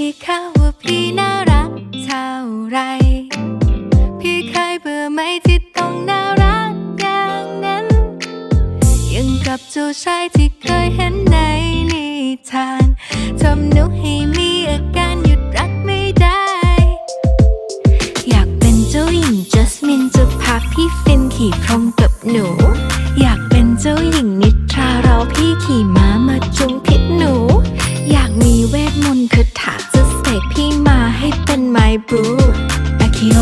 พี่เขาว่าพี่น่ารักเท่าไร พี่เคยเบื่อไหมที่ต้องน่ารักอย่างนั้น ยังกับเจ้าชายที่เคยเห็นในนิทานทำหนูให้ พี่มาให้เป็นไมบรูอาคิโอ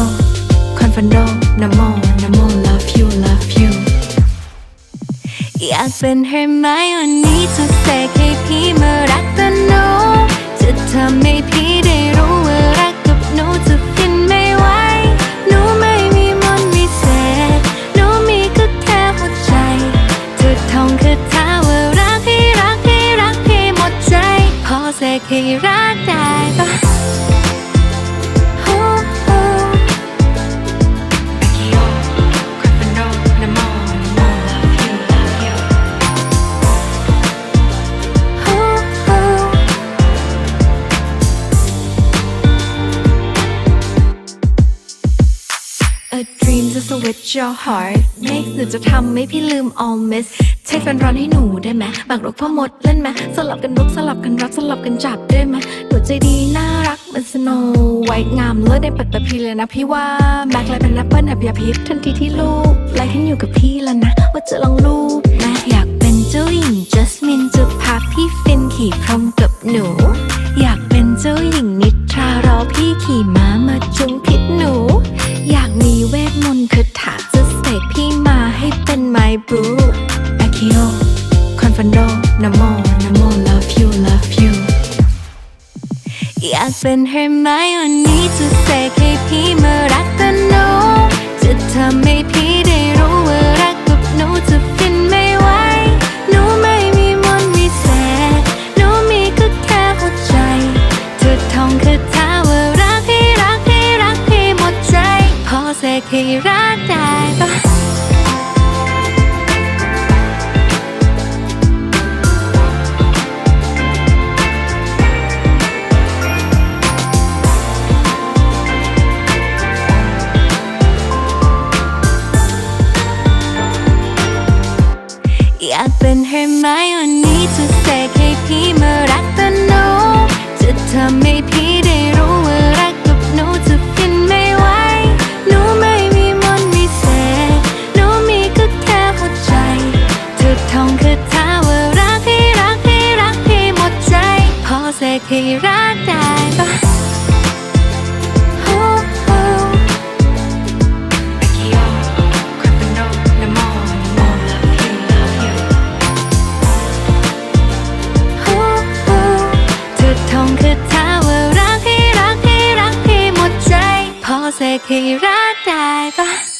คอนฟันโดนะโมนะโม love you love you อยากเป็นเฮอร์ไมโอนี่จะเสกให้พี่มารักแต่หนูจะทำให้พี่ได้รู้ว่ารักกับหนูจะฟินไม่ไหวหนูไม่มีมนต์วิเศษหนูมีก็แค่หัวใจเธอท่องคาถาว่ารักให้รักให้รักให้หมดใจ พอเสกให้รักได้ปะ dream to switch your heart Make หนูจะทำให้พี่ลืม all miss เช็คแฟนร้อนให้หนูได้ไหมบางรกพ่อมดเล่นไหมสลับกันรุกสลับกันรับสลับกันจับได้ไหมหนูใจดีน่ารักเหมันสโนไวท์งามเลิศในปัตตภีเลยนะพี่ว่าแม็กเลยเป็นแอปเปิลอับยาพิษทันทีที่ลูกไลค์ขึ้นอยู่กับพี่แล้วนะ ว่าจะลองลูกแม่อยากเป็นเจ้าหญิงจัสมินจะพาพี่ฟินขี่พรหมกับหนู นโมนโม love you love you อยากเป็นเฮอร์ไมโอนี่จะเสกให้พี่มารักแต่หนูจะทำให้พี่ได้รู้ว่ารักกับหนูจะฟินไม่ไหวหนูไม่มีมนต์วิเศษหนูมีก็แค่หัวใจเธอท่องคาถาว่ารักให้รักให้รักให้หมดใจ พอเสกให้รักได้ เป็นเฮอร์ไมโอนี่จะเสกให้พี่มารักแต่หนูจะทำให้พี่ได้รู้ว่ารักกับหนูจะฟินไม่ไหวหนูไม่มีมนต์วิเศษหนูมีก็แค่หัวใจเธอท่องคาถาว่ารักให้รักให้รักให้หมดใจ พอเสกให้รักได้ รักได้ปะ